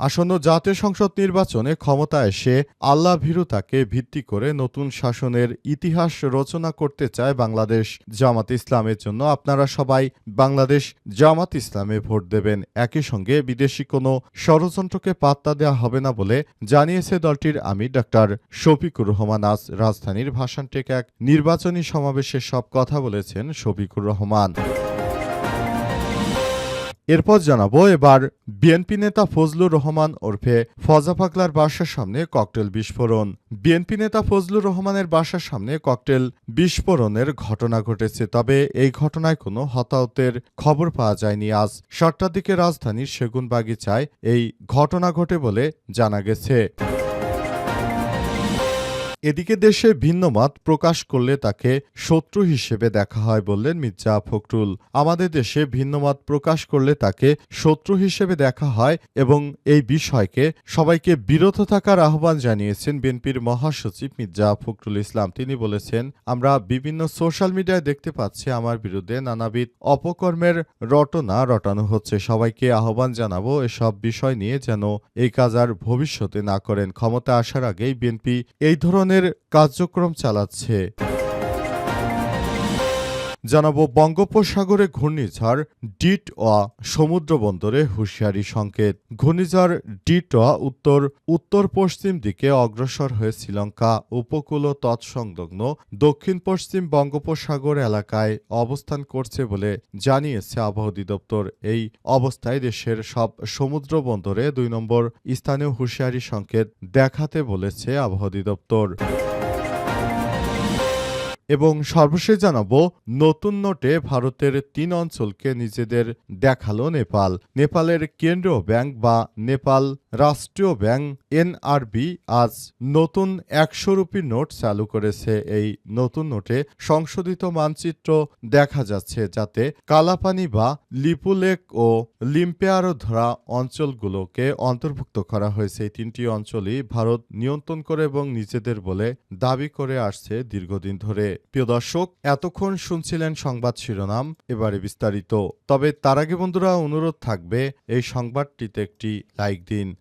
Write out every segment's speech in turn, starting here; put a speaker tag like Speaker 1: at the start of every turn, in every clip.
Speaker 1: আসন্ন জাতীয় সংসদ নির্বাচনে ক্ষমতা এসে আল্লাহ ভীরুতাকে ভিত্তি করে নতুন শাসনের ইতিহাস রচনা করতে চায় বাংলাদেশ। জামাত ইসলামের জন্য আপনারা সবাই বাংলাদেশ জামাত ইসলামে ভোট দেবেন। একই সঙ্গে বিদেশি কোনো ষড়যন্ত্রকে পাত্তা দেওয়া হবে না বলে জানিয়েছে দলটির আমি ডাক্তার শফিকুর রহমান। আজ রাজধানীর ভাষানটেক এক নির্বাচনী সমাবেশে সব কথা বলেছেন শফিকুর রহমান। এরপর জানাব, এবার বিএনপি নেতা ফজলুর রহমান ওরফে ফজা ফাকলার বাসার সামনে ককটেল বিস্ফোরণ। বিএনপি নেতা ফজলুর রহমানের বাসার সামনে ককটেল বিস্ফোরণের ঘটনা ঘটেছে, তবে এই ঘটনায় কোনো হতাহতের খবর পাওয়া যায়নি। আজ সাতটার দিকে রাজধানীর সেগুনবাগিচায় এই ঘটনা ঘটে বলে জানা গেছে। এদিকে দেশে ভিন্ন মত প্রকাশ করলে তাকে শত্রু হিসেবে দেখা হয় বললেন মির্জা ফখরুল। আমাদের দেশে ভিন্ন মত প্রকাশ করলে তাকে শত্রু হিসেবে দেখা হয় এবং এই বিষয়কে সবাইকে বিরত থাকার আহ্বান জানিয়েছেন বিএনপির মহাসচিব মির্জা ফখরুল ইসলাম। তিনি বলেছেন, আমরা বিভিন্ন সোশ্যাল মিডিয়ায় দেখতে পাচ্ছি আমার বিরুদ্ধে নানাবিধ অপকর্মের রটনা রটানো হচ্ছে। সবাইকে আহ্বান জানাব এসব বিষয় নিয়ে যেন এই কাজ আর ভবিষ্যতে না করেন। ক্ষমতা আসার আগেই বিএনপি এই ধরনের কার্যক্রম চালাচ্ছে। জানাব বঙ্গোপসাগরে ঘূর্ণিঝড় ডিট অ সমুদ্র বন্দরে হুঁশিয়ারি সংকেত। ঘূর্ণিঝড় ডিট অ উত্তর উত্তর পশ্চিম দিকে অগ্রসর হয়ে শ্রীলঙ্কা উপকূল ও তৎসংলগ্ন দক্ষিণ পশ্চিম বঙ্গোপসাগর এলাকায় অবস্থান করছে বলে জানিয়েছে আবহাওয়া অধিদপ্তর। এই অবস্থায় দেশের সব সমুদ্র বন্দরে দুই নম্বর স্থানীয় হুঁশিয়ারি সংকেত দেখাতে বলেছে আবহাওয়া অধিদপ্তর। এবং সর্বশেষ জানাব, নতুন নোটে ভারতের তিন অঞ্চলকে নিজেদের দেখাল নেপাল। নেপালের কেন্দ্রীয় ব্যাংক বা নেপাল রাষ্ট্রীয় ব্যাংক এনআরবি আজ নতুন একশো রুপি নোট চালু করেছে। এই নতুন নোটে সংশোধিত মানচিত্র দেখা যাচ্ছে যাতে কালাপানি বা লিপুলেক ও লিম্পেয়ারো ধরা অঞ্চলগুলোকে অন্তর্ভুক্ত করা হয়েছে। এই তিনটি অঞ্চলই ভারত নিয়ন্ত্রণ করে এবং নিজেদের বলে দাবি করে আসছে দীর্ঘদিন ধরে। প্রিয় দর্শক, এতক্ষণ শুনছিলেন সংবাদ শিরোনাম, এবারে বিস্তারিত। তবে তার আগে বন্ধুরা, অনুরোধ থাকবে, এই সংবাদটিতে একটি লাইক দিন।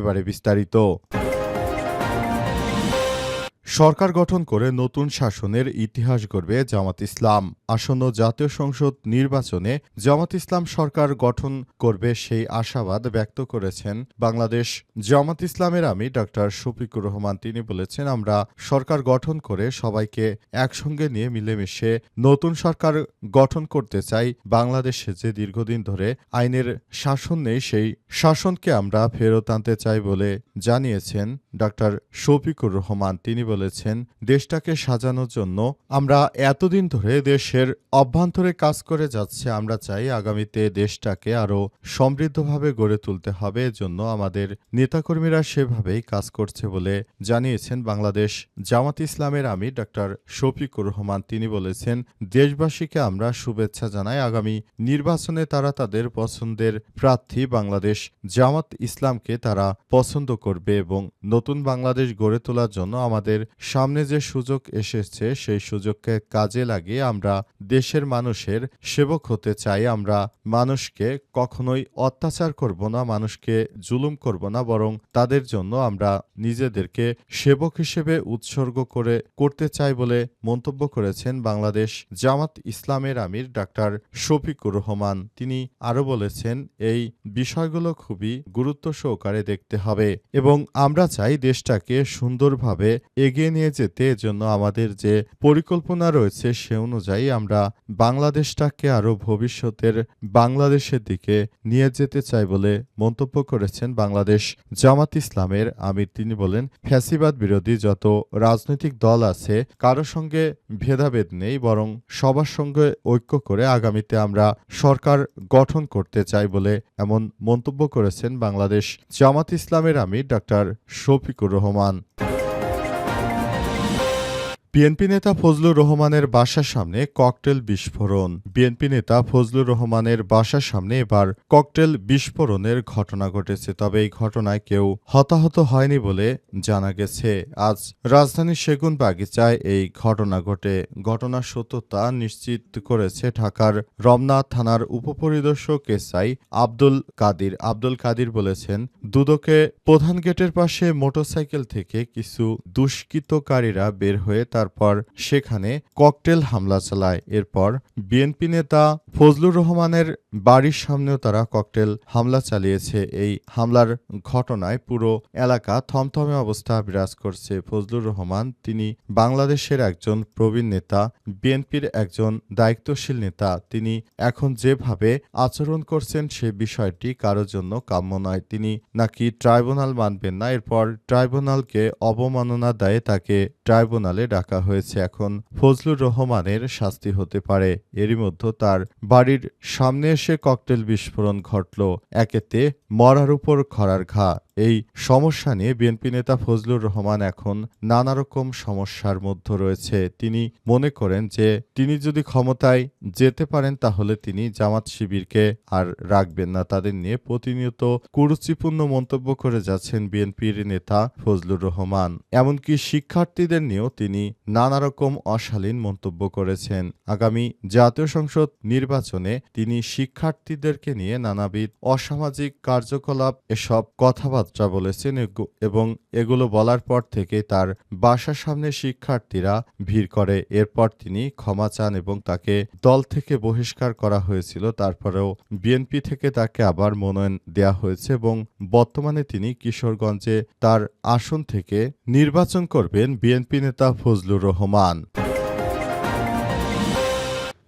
Speaker 1: এবারে বিস্তারিত। সরকার গঠন করে নতুন শাসনের ইতিহাস গড়বে জামাত ইসলাম। আসন্ন জাতীয় সংসদ নির্বাচনে জামাত ইসলাম সরকার গঠন করবে সেই আশাবাদ ব্যক্ত করেছেন বাংলাদেশ জামাত ইসলামের আমি ডক্টর শফিকুর রহমান। তিনি বলেছেন, আমরা সরকার গঠন করে সবাইকে একসঙ্গে নিয়ে মিলেমিশে নতুন সরকার গঠন করতে চাই। বাংলাদেশে যে দীর্ঘদিন ধরে আইনের শাসন নেই, সেই শাসনকে আমরা ফেরত আনতে চাই বলে জানিয়েছেন ডক্টর শফিকুর রহমান। তিনি বলেছেন, দেশটাকে সাজানোর জন্য আমরা এতদিন ধরে দেশের অভ্যন্তরে কাজ করে যাচ্ছে, আমরা চাই আগামীতে দেশটাকে আরও সমৃদ্ধভাবে গড়ে তুলতে হবে। এজন্য আমাদের নেতাকর্মীরা সেভাবেই কাজ করছে বলে জানিয়েছেন বাংলাদেশ জামাত ইসলামের আমি ডক্টর শফিকুর রহমান। তিনি বলেছেন, দেশবাসীকে আমরা শুভেচ্ছা জানাই। আগামী নির্বাচনে তারা তাদের পছন্দের প্রার্থী বাংলাদেশ জামাত ইসলামকে তারা পছন্দ করবে এবং নতুন বাংলাদেশ গড়ে তোলার জন্য আমাদের সামনে যে সুযোগ এসেছে, সেই সুযোগকে কাজে লাগিয়ে আমরা দেশের মানুষের সেবক হতে চাই। আমরা মানুষকে কখনোই অত্যাচার করব না, মানুষকে জুলুম করব না, বরং তাদের জন্য আমরা নিজেদেরকে সেবক হিসেবে উৎসর্গ করে, করতে চাই বলে মন্তব্য করেছেন বাংলাদেশ জামাত ইসলামের আমির ডাক্তার শফিকুর রহমান। তিনি আরও বলেছেন, এই বিষয়গুলো খুবই গুরুত্ব সহকারে দেখতে হবে এবং আমরা চাই দেশটাকে সুন্দরভাবে এগিয়ে এগিয়ে নিয়ে যেতে এজন্য আমাদের যে পরিকল্পনা রয়েছে সে অনুযায়ী আমরা বাংলাদেশটাকে আরও ভবিষ্যতের বাংলাদেশের দিকে নিয়ে যেতে চাই বলে মন্তব্য করেছেন বাংলাদেশ জামাত ইসলামের আমির। তিনি বলেন, ফ্যাসিবাদ বিরোধী যত রাজনৈতিক দল আছে, কারও সঙ্গে ভেদাভেদ নেই, বরং সবার সঙ্গে ঐক্য করে আগামীতে আমরা সরকার গঠন করতে চাই বলে এমন মন্তব্য করেছেন বাংলাদেশ জামাত ইসলামের আমির ডাক্তার শফিকুর রহমান। বিএনপি নেতা ফজলুর রহমানের বাসার সামনে ককটেল বিস্ফোরণ। বিএনপি নেতা ফজলুর রহমানের বাসার সামনে এবার ককটেল বিস্ফোরণের ঘটনা ঘটেছে, তবে এই ঘটনায় কেউ হতাহত হয়নি বলে জানা গেছে। আজ রাজধানীর সেগুন বাগিচায় এই ঘটনা ঘটে। ঘটনার সত্যতা নিশ্চিত করেছে ঢাকার রমনা থানার উপপরিদর্শক এসআই আব্দুল কাদির। আব্দুল কাদির বলেছেন, দুদকে প্রধান গেটের পাশে মোটরসাইকেল থেকে কিছু দুষ্কৃতকারীরা বের হয়ে তারপর সেখানে ককটেল হামলা চালায়। এরপর বিএনপি নেতা ফজলুর রহমানের বাড়ির সামনেও তারা ককটেল হামলা চালিয়েছে। এই হামলার ঘটনায় পুরো এলাকা থমথমে অবস্থা বিরাজ করছে। ফজলুর রহমান, তিনি বাংলাদেশের একজন প্রবীণ নেতা, বিএনপির একজন দায়িত্বশীল নেতা। তিনি এখন যেভাবে আচরণ করছেন সে বিষয়টি কারোর জন্য কাম্য নয়। তিনি নাকি ট্রাইব্যুনাল মানবেন না, এরপর ট্রাইব্যুনালকে অবমাননা দায়ে তাকে ট্রাইব্যুনালে ডাকা হয়েছে। এখন ফজলুর রহমানের শাস্তি হতে পারে। এরই মধ্যে তার বাড়ির সামনে এসে ককটেল বিস্ফোরণ ঘটল। একেতে মরার উপর খরার ঘা এই সমস্যা নিয়ে বিএনপি নেতা ফজলুর রহমান এখন নানা রকম সমস্যার মধ্যে রয়েছে। তিনি মনে করেন যে, তিনি যদি ক্ষমতায় যেতে পারেন তাহলে তিনি জামাত শিবিরকে আর রাখবেন না। তাদের নিয়ে প্রতিনিয়ত কুরুচিপূর্ণ মন্তব্য করে যাচ্ছেন বিএনপির নেতা ফজলুর রহমান। এমনকি শিক্ষার্থীদের নিয়েও তিনি নানা রকম অশালীন মন্তব্য করেছেন। আগামী জাতীয় সংসদ নির্বাচনে তিনি শিক্ষার্থীদেরকে নিয়ে নানাবিধ অসামাজিক কার্যকলাপ, এসব কথাবার্তা বলেছেন এবং এগুলো বলার পর থেকে তার বাসার সামনে শিক্ষার্থীরা ভিড় করে। এরপর তিনি ক্ষমা চান এবং তাকে দল থেকে বহিষ্কার করা হয়েছিল। তারপরেও বিএনপি থেকে তাকে আবার মনোনয়ন দেয়া হয়েছে এবং বর্তমানে তিনি কিশোরগঞ্জে তার আসন থেকে নির্বাচন করবেন বিএনপি নেতা ফজলুর রহমান।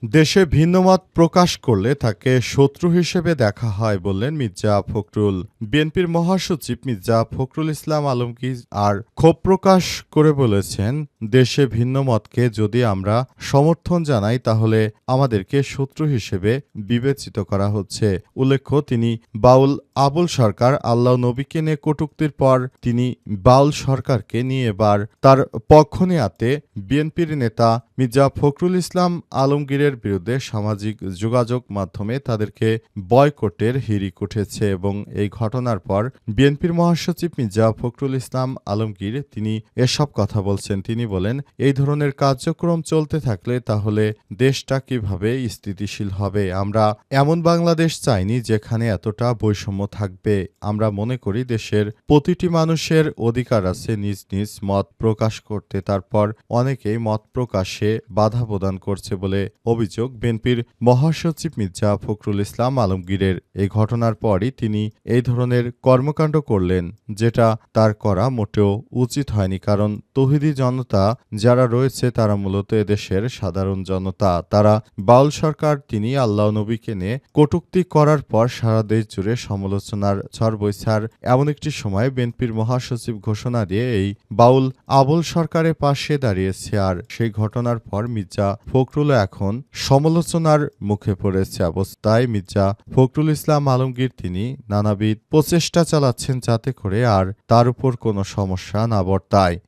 Speaker 1: দেশে ভিন্নমত প্রকাশ করলে তাকে শত্রু হিসেবে দেখা হয় বললেন মির্জা ফখরুল। বিএনপির মহাসচিব মির্জা ফখরুল ইসলাম আলমগীর আর ক্ষোভ প্রকাশ করে বলেছেন, দেশে ভিন্নমতকে যদি আমরা সমর্থন জানাই, তাহলে আমাদেরকে শত্রু হিসেবে বিবেচিত করা হচ্ছে। উল্লেখ্য, তিনি বাউল আবুল সরকার, আল্লাহ নবীকে নিয়ে কটুক্তির পর তিনি বাউল সরকারকে নিয়ে এবার তার পক্ষ নেয়াতে বিএনপির নেতা মির্জা ফখরুল ইসলাম আলমগীরের বিরুদ্ধে সামাজিক যোগাযোগ মাধ্যমে তাদেরকে বয়কটের হিড়িক উঠেছে এবং এই ঘটনার পর বিএনপির মহাসচিব মির্জা ফখরুল ইসলাম আলমগীর তিনি এসব কথা বলছেন। তিনি বলেন, এই ধরনের কার্যক্রম চলতে থাকলে তাহলে দেশটা কীভাবে স্থিতিশীল হবে? আমরা এমন বাংলাদেশ চাইনি যেখানে এতটা বৈষম্য থাকবে। আমরা মনে করি দেশের প্রতিটি মানুষের অধিকার আছে, নিজ নিজ মত প্রকাশ করতে। তারপর অনেকেই মত প্রকাশে বাধা প্রদান করছে বলে অভিযোগ বিএনপির মহাসচিব মির্জা ফখরুল ইসলাম আলমগীরের। এই ঘটনার পরই তিনি এই ধরনের কর্মকাণ্ড করলেন, যেটা তার করা মোটেও উচিত হয়নি। কারণ তহিদি জনতা যারা রয়েছে, তারা মূলত এদেশের সাধারণ জনতা। তারা বাউল সরকার, তিনি আল্লাহ নবীকে নিয়ে কটূক্তি করার পর সারা দেশ জুড়ে সমালোচনার ঝড় বৈছার এমন একটি সময় বিএনপির মহাসচিব ঘোষণা দিয়ে এই বাউল আবুল সরকারের পাশে দাঁড়িয়েছে। আর সেই ঘটনার পর মির্জা ফখরুল এখন সমালোচনার মুখে পড়েছে অবস্থায় মির্জা ফখরুল ইসলাম আলমগীর। তিনি নানাবিধ প্রচেষ্টা চালাচ্ছেন যাতে করে আর তার উপর কোনো সমস্যা না বর্তায়।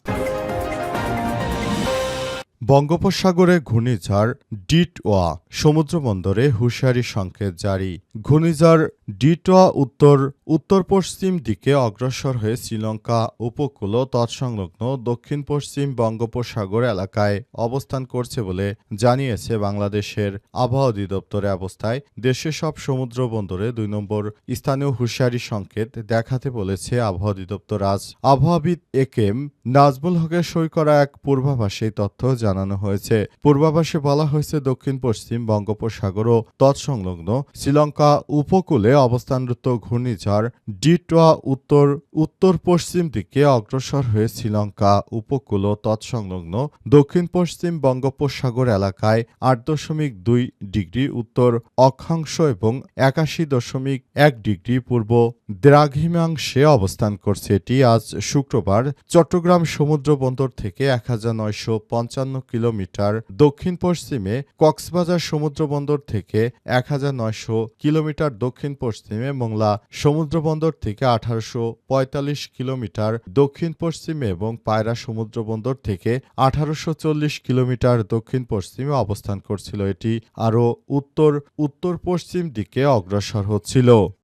Speaker 1: বঙ্গোপসাগরে ঘূর্ণিঝড় ডিট ওয়া সমুদ্রবন্দরে হুঁশিয়ারি সংকেত জারি। ঘূর্ণিঝড় ডিটওয়া উত্তর উত্তর পশ্চিম দিকে অগ্রসর হয়ে শ্রীলঙ্কা উপকূল ও তৎসংলগ্ন দক্ষিণ পশ্চিম বঙ্গোপসাগর এলাকায় অবস্থান করছে বলে জানিয়েছে বাংলাদেশের আবহাওয়া অধিদপ্তরের অবস্থায়। দেশের সব সমুদ্র বন্দরে দুই নম্বর স্থানীয় হুঁশিয়ারি সংকেত দেখাতে বলেছে আবহাওয়া অধিদপ্তর। আজ আবহাওয়াবিদ একেম নাজমুল হকের সই করা এক পূর্বাভাসে তথ্য জানানো হয়েছে। পূর্বাভাসে বলা হয়েছে দক্ষিণ পশ্চিম বঙ্গোপসাগর ও তৎসংলগ্ন শ্রীলঙ্কা উপকূলে অবস্থানরত ঘূর্ণিঝড় ডিটোয়া উত্তর উত্তর পশ্চিম দিকে অগ্রসর হয়ে শ্রীলঙ্কা উপকূল ও তৎসংলগ্ন দক্ষিণ পশ্চিম বঙ্গোপসাগর এলাকায় আট দশমিক দুই ডিগ্রি, উত্তর অক্ষাংশ এবং একাশি দশমিক এক ডিগ্রি, পূর্ব দ্রাঘিমাংশে অবস্থান করছে এটি আজ শুক্রবার চট্টগ্রাম সমুদ্র বন্দর থেকে এক হাজার নয়শো পঞ্চান্ন কিলোমিটার দক্ষিণ পশ্চিমে কক্সবাজার সমুদ্র বন্দর থেকে এক হাজার নয়শো কিলোমিটার দক্ষিণ পশ্চিমে মোংলা সমুদ্র বন্দর থেকে আঠারোশো পঁয়তাল্লিশ কিলোমিটার দক্ষিণ পশ্চিমে এবং পায়রা সমুদ্র বন্দর থেকে আঠারোশো চল্লিশ কিলোমিটার দক্ষিণ পশ্চিমে অবস্থান করছিল। এটি আরও উত্তর উত্তর পশ্চিম দিকে অগ্রসর হচ্ছিল।